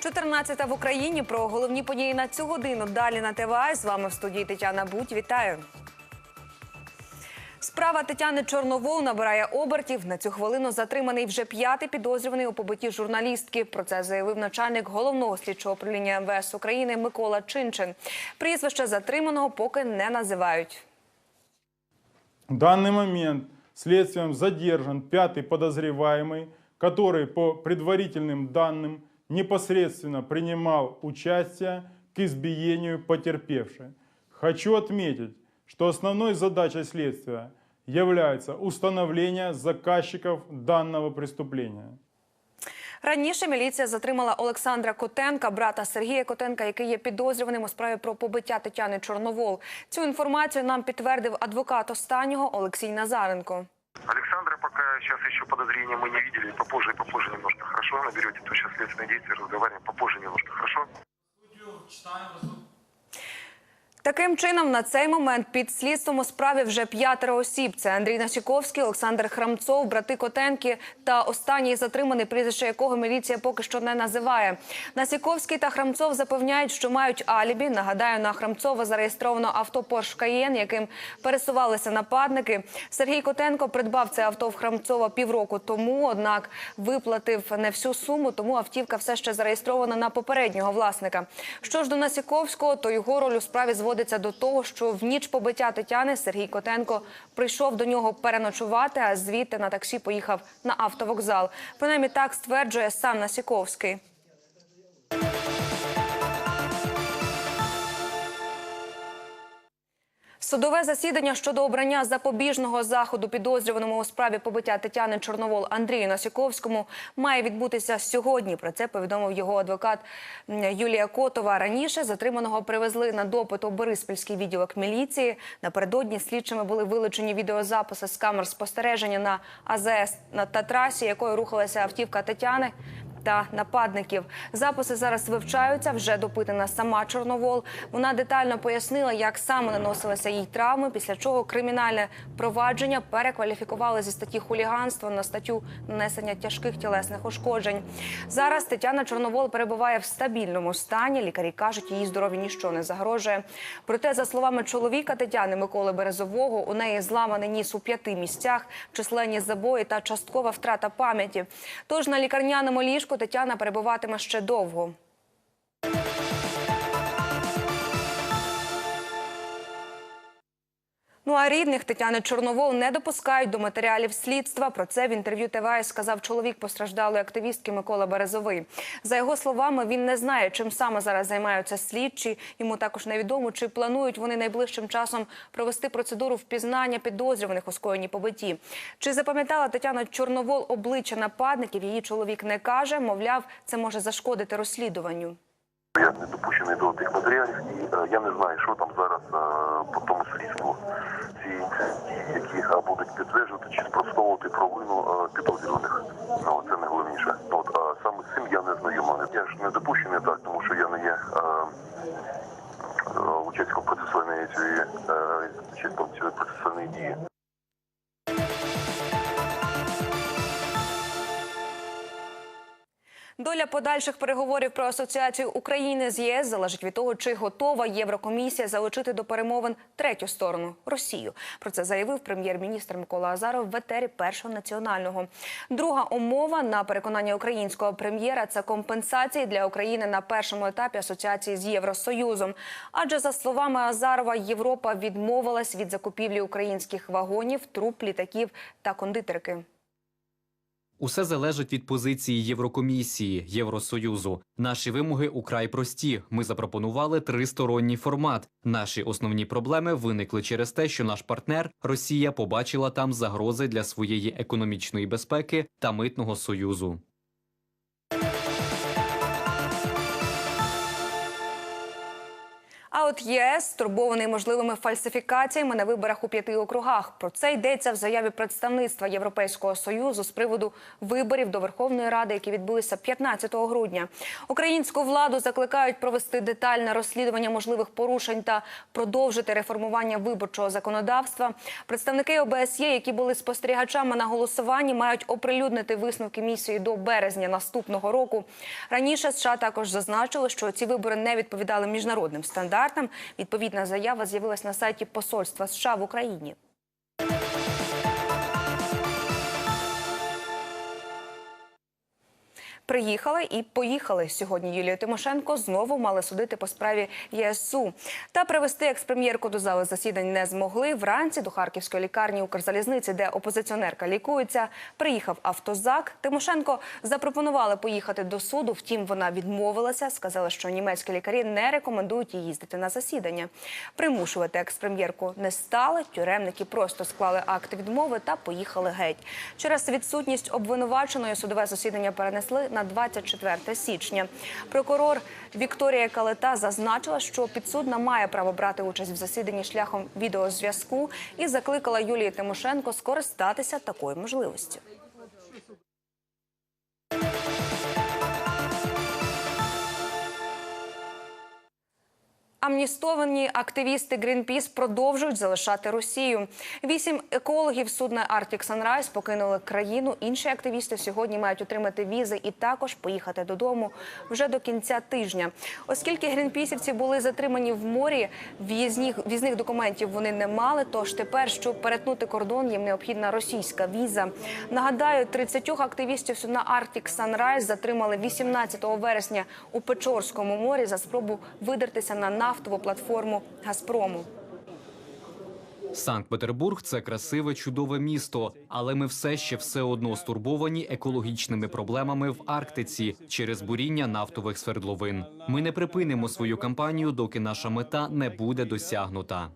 14 в Україні про головні події на цю годину. Далі на ТВА. З вами в студії Тетяна Будь. Вітаю. Справа Тетяни Чорновол набирає обертів. На цю хвилину затриманий вже п'ятий підозрюваний у побитті журналістки. Про це заявив начальник головного слідчого управління МВС України Микола Чинчин. Прізвище затриманого поки не називають. В данный момент следствием задержан пятый подозреваемый, который по предварительным данным непосредственно принимал участие к избиению потерпевшей. Хочу отметить, что основной задачей следствия является установление заказчиков данного преступления. Раніше міліція затримала Олександра Котенка, брата Сергія Котенка, який є підозрюваним у справі про побиття Тетяни Чорновол. Цю інформацію нам підтвердив адвокат останнього Олексій Назаренко. Александра пока сейчас еще подозрения мы не видели. Попозже, попозже немножко, хорошо? Наберете, то сейчас следственные действия, разговариваем попозже немножко, хорошо? Таким чином, на цей момент під слідством у справі вже п'ятеро осіб. Це Андрій Насіковський, Олександр Храмцов, брати Котенки та останній затриманий, прізвище якого міліція поки що не називає. Насіковський та Храмцов запевняють, що мають алібі. Нагадаю, на Храмцова зареєстровано авто Porsche Cayenne, яким пересувалися нападники. Сергій Котенко придбав це авто в Храмцова півроку тому, однак виплатив не всю суму, тому автівка все ще зареєстрована на попереднього власника. Що ж до Насіковського, то його роль у справі зводиться до того, що в ніч побиття Тетяни Сергій Котенко прийшов до нього переночувати, а звідти на таксі поїхав на автовокзал. Принаймні так стверджує сам Насіковський. Судове засідання щодо обрання запобіжного заходу підозрюваному у справі побиття Тетяни Чорновол Андрію Насіковському має відбутися сьогодні. Про це повідомив його адвокат Юлія Котова. Раніше затриманого привезли на допит у Бориспільський відділок міліції. Напередодні слідчими були вилучені відеозаписи з камер спостереження на АЗС та трасі, якою рухалася автівка Тетяни та нападників. Записи зараз вивчаються. Вже допитана сама Чорновол. Вона детально пояснила, як саме наносилися їй травми, після чого кримінальне провадження перекваліфікували зі статті хуліганства на статтю нанесення тяжких тілесних ушкоджень. Зараз Тетяна Чорновол перебуває в стабільному стані. Лікарі кажуть, її здоров'ю ніщо не загрожує. Проте, за словами чоловіка Тетяни Миколи Березового, у неї зламаний ніс у п'яти місцях, численні забої та часткова втрата пам'яті. Тож на лікарняному ліжку Тетяна перебуватиме ще довго. Ну а рідних Тетяни Чорновол не допускають до матеріалів слідства. Про це в інтерв'ю ТВА сказав чоловік постраждалої активістки Микола Березовий. За його словами, він не знає, чим саме зараз займаються слідчі. Йому також невідомо, чи планують вони найближчим часом провести процедуру впізнання підозрюваних у скоєнні побитті. Чи запам'ятала Тетяна Чорновол обличчя нападників? Її чоловік не каже. Мовляв, це може зашкодити розслідуванню. Я не допущений до тих матеріалів, і е, я не знаю, що там зараз е, по тому слідству ці дії, які е, будуть підтверджувати чи спростовувати провину е, підозрюваних. Ну, це найголовніше. От, а саме з цим я не знайома. Я ж не допущений так, тому що я не є е, е, учасником процесуальної цієї процесуальної дії. Доля подальших переговорів про асоціацію України з ЄС залежить від того, чи готова Єврокомісія залучити до перемовин третю сторону Росію. Про це заявив прем'єр-міністр Микола Азаров в етері першого національного. Друга умова на переконання українського прем'єра це компенсації для України на першому етапі асоціації з Євросоюзом. Адже за словами Азарова, Європа відмовилась від закупівлі українських вагонів, труб, літаків та кондитерки. Усе залежить від позиції Єврокомісії Євросоюзу. Наші вимоги украй прості. Ми запропонували тристоронній формат. Наші основні проблеми виникли через те, що наш партнер Росія побачила там загрози для своєї економічної безпеки та митного союзу. А от ЄС стурбований можливими фальсифікаціями на виборах у п'яти округах. Про це йдеться в заяві представництва Європейського союзу з приводу виборів до Верховної Ради, які відбулися 15 грудня. Українську владу закликають провести детальне розслідування можливих порушень та продовжити реформування виборчого законодавства. Представники ОБСЄ, які були спостерігачами на голосуванні, мають оприлюднити висновки місії до березня наступного року. Раніше США також зазначили, що ці вибори не відповідали міжнародним стандартам. Відповідна заява з'явилась на сайті посольства США в Україні. Приїхали і поїхали сьогодні. Юлію Тимошенко знову мали судити по справі ЄСУ. Та привести експрем'єрку до зали засідань не змогли. Вранці до харківської лікарні Укрзалізниці, де опозиціонерка лікується, приїхав автозак. Тимошенко запропонували поїхати до суду. Втім, вона відмовилася. Сказала, що німецькі лікарі не рекомендують їй їздити на засідання. Примушувати експрем'єрку не стали. Тюремники просто склали акт відмови та поїхали геть. Через відсутність обвинуваченої судове засідання перенесли на 24 січня. Прокурор Вікторія Калета зазначила, що підсудна має право брати участь в засіданні шляхом відеозв'язку і закликала Юлії Тимошенко скористатися такою можливістю. Амністовані активісти Greenpeace продовжують залишати Росію. Вісім екологів судна Arctic Sunrise покинули країну. Інші активісти сьогодні мають отримати візи і також поїхати додому вже до кінця тижня. Оскільки грінпісівці були затримані в морі, в'їзних в'їзних документів вони не мали. Тож тепер, щоб перетнути кордон, їм необхідна російська віза. Нагадаю, 30 активістів судна Arctic Sunrise затримали 18 вересня у Печорському морі за спробу видертися на нафтову платформу Газпрому. Санкт-Петербург це красиве, чудове місто, але ми все ще все одно стурбовані екологічними проблемами в Арктиці через буріння нафтових свердловин. Ми не припинимо свою кампанію, доки наша мета не буде досягнута.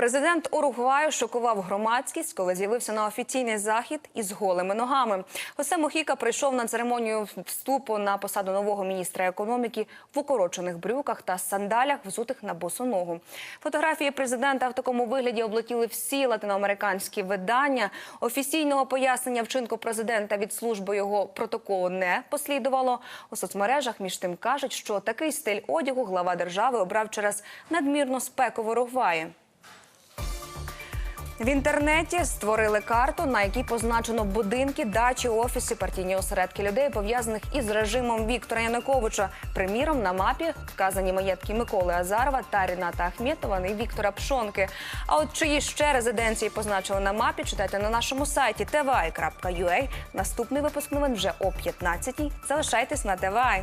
Президент Уругваю шокував громадськість, коли з'явився на офіційний захід із голими ногами. Хосе Мохіка прийшов на церемонію вступу на посаду нового міністра економіки в укорочених брюках та сандалях, взутих на босу ногу. Фотографії президента в такому вигляді облетіли всі латиноамериканські видання. Офіційного пояснення вчинку президента від служби його протоколу не послідувало. У соцмережах між тим кажуть, що такий стиль одягу глава держави обрав через надмірну спеку в Уругваї. В інтернеті створили карту, на якій позначено будинки, дачі, офіси, партійні осередки людей, пов'язаних із режимом Віктора Януковича. Приміром, на мапі вказані маєтки Миколи Азарова та Ріната Ахметова і Віктора Пшонки. А от чиї ще резиденції позначили на мапі, читайте на нашому сайті tvi.ua. Наступний випуск новин вже о 15-й. Залишайтесь на ТВА.